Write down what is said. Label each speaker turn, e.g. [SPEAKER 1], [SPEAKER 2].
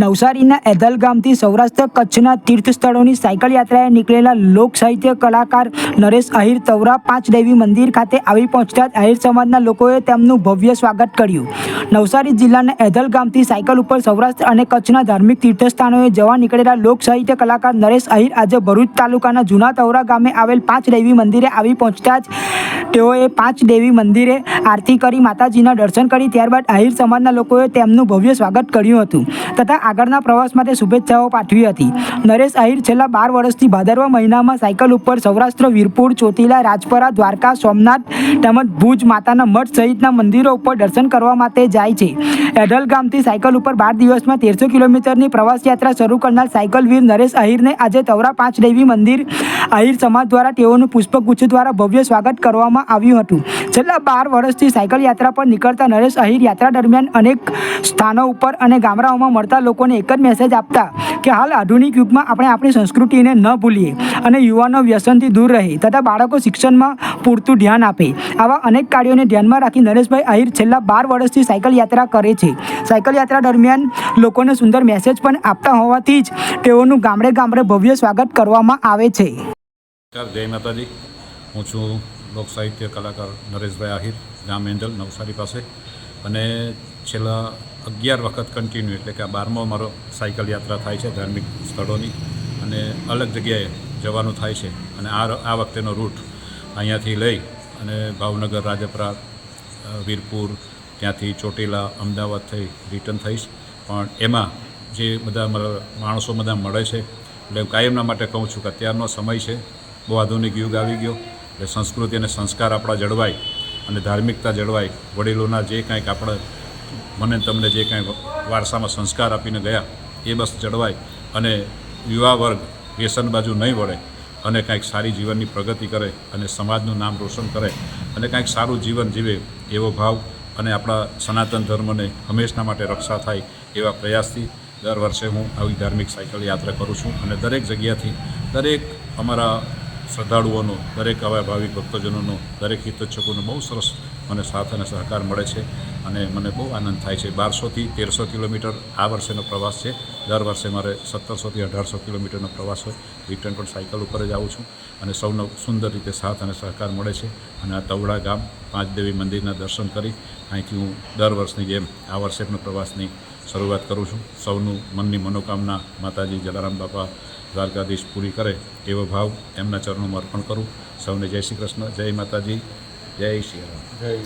[SPEAKER 1] નવસારીના એધલ ગામથી સૌરાષ્ટ્ર કચ્છના તીર્થ સ્થળોની સાયકલ યાત્રાએ નીકળેલા લોક સાહિત્ય કલાકાર નરેશ આહિર તવરા પાંચ દેવી મંદિર ખાતે આવી પહોંચતા આહિર સમાજના લોકોએ તેમનું ભવ્ય સ્વાગત કર્યું. નવસારી જિલ્લાના એધલ ગામથી સાયકલ ઉપર સૌરાષ્ટ્ર અને કચ્છના ધાર્મિક તીર્થસ્થાનોએ જવા નીકળેલા લોક સાહિત્ય કલાકાર નરેશ આહિર આજે ભરૂચ તાલુકાના જૂના તવરા ગામે આવેલ પાંચ દેવી મંદિરે આવી પહોંચતા જ. તેઓએ પાંચ દેવી મંદિરે આરતી કરી, માતાજીના દર્શન કરી, ત્યારબાદ આહિર સમાજના લોકોએ તેમનું ભવ્ય સ્વાગત કર્યું હતું. તથા આગળના પ્રવાસ માટે શુભેચ્છાઓ પાઠવી હતી. નરેશ આહિર છેલ્લા બાર વર્ષથી ભાદરવા મહિનામાં સાયકલ ઉપર સૌરાષ્ટ્ર, વીરપુર, ચોટીલા, રાજપરા, દ્વારકા, સોમનાથ, તેમજ ભુજ માતાના મઠ સહિતના મંદિરો ઉપર દર્શન કરવા માટે જાય છે. એઢલ ગામથી સાયકલ ઉપર બાર દિવસમાં તેરસો કિલોમીટરની પ્રવાસ યાત્રા શરૂ કરનાર સાયકલ વીર નરેશ આહિરને આજે તવરા પાંચ દેવી મંદિર આહિર સમાજ દ્વારા તેઓનું પુષ્પગુચ્છ દ્વારા ભવ્ય સ્વાગત કરવામાં આવ્યું હતું. છેલ્લા બાર વર્ષથી સાયકલ યાત્રા પર નીકળતા નરેશ અહીર યાત્રા દરમિયાન અનેક સ્થાનો ઉપર અને ગામડાઓમાં મળતા લોકોને એક જ મેસેજ આપતા કે હાલ આધુનિક યુગમાં આપણે આપણી સંસ્કૃતિને ન ભૂલીએ અને યુવાનો વ્યસનથી દૂર રહે તથા બાળકો શિક્ષણમાં પૂરતું ધ્યાન આપે. આવા અનેક કાર્યોને ધ્યાનમાં રાખી નરેશભાઈ અહીર છેલ્લા બાર વર્ષથી સાયકલ યાત્રા કરે છે. સાયકલ યાત્રા દરમિયાન લોકોને સુંદર મેસેજ પણ આપતા હોવાથી જ તેઓનું ગામડે ગામડે ભવ્ય સ્વાગત કરવામાં આવે છે.
[SPEAKER 2] જય માતાજી. હું છું લોક સાહિત્ય કલાકાર નરેશભાઈ આહિર, ગામ એન્જલ નવસારી પાસે. અને છેલ્લા અગિયાર વખત કન્ટિન્યુ એટલે કે આ બારમો મારો સાયકલ યાત્રા થાય છે ધાર્મિક સ્થળોની. અને અલગ જગ્યાએ જવાનું થાય છે. અને આ આ વખતેનો રૂટ અહીંયાથી લઈ અને ભાવનગર, રાજપરા વીરપુર, ત્યાંથી ચોટીલા, અમદાવાદ થઈ રિટર્ન થઈશ. પણ એમાં જે બધા માણસો બધા મળે છે, એટલે કાયમના માટે કહું છું કે અત્યારનો સમય છે. બહુ આધુનિક યુગ આવી ગયો. એટલે સંસ્કૃતિ અને સંસ્કાર આપણા જળવાય અને ધાર્મિકતા જળવાય. વડીલોના જે કાંઈક આપણે, મને તમને જે કાંઈ વારસામાં સંસ્કાર આપીને ગયા, એ બસ જળવાય અને યુવા વર્ગ વ્યસન બાજુ નહીં વળે અને કાંઈક સારી જીવનની પ્રગતિ કરે અને સમાજનું નામ રોશન કરે અને કાંઈક સારું જીવન જીવે એવો ભાવ અને આપણા સનાતન ધર્મને હંમેશના માટે રક્ષા થાય એવા પ્રયાસથી દર વર્ષે હું આવી ધાર્મિક સાયકલ યાત્રા કરું છું. અને દરેક જગ્યાથી દરેક અમારા શ્રદ્ધાળુઓનો, દરેક આવા ભાવિક ભક્તજનોનો, દરેક હિતોચ્છકોનો બહુ સરસ મને સાથ અને સહકાર મળે છે અને મને બહુ આનંદ થાય છે. બારસોથી તેરસો કિલોમીટર આ વર્ષેનો પ્રવાસ છે. દર વર્ષે મારે સત્તરસોથી અઢારસો કિલોમીટરનો પ્રવાસ હોય. રિટર્ન પણ સાયકલ ઉપર જ આવું છું અને સૌનો સુંદર રીતે સાથ અને સહકાર મળે છે. અને આ તવડા ગામ પાંચ દેવી મંદિરના દર્શન કરી અહીંથી હું દર વર્ષની જેમ આ વર્ષે પણ પ્રવાસની શરૂઆત કરું છું. સૌનું મનની મનોકામના માતાજી જલારામ બાપા દ્વારકાધીશ પૂરી કરે એવો ભાવ એમના ચરણોમાં અર્પણ કરું. સૌને જય શ્રી કૃષ્ણ, જય માતાજી, જય શ્રી રામ.
[SPEAKER 3] જય.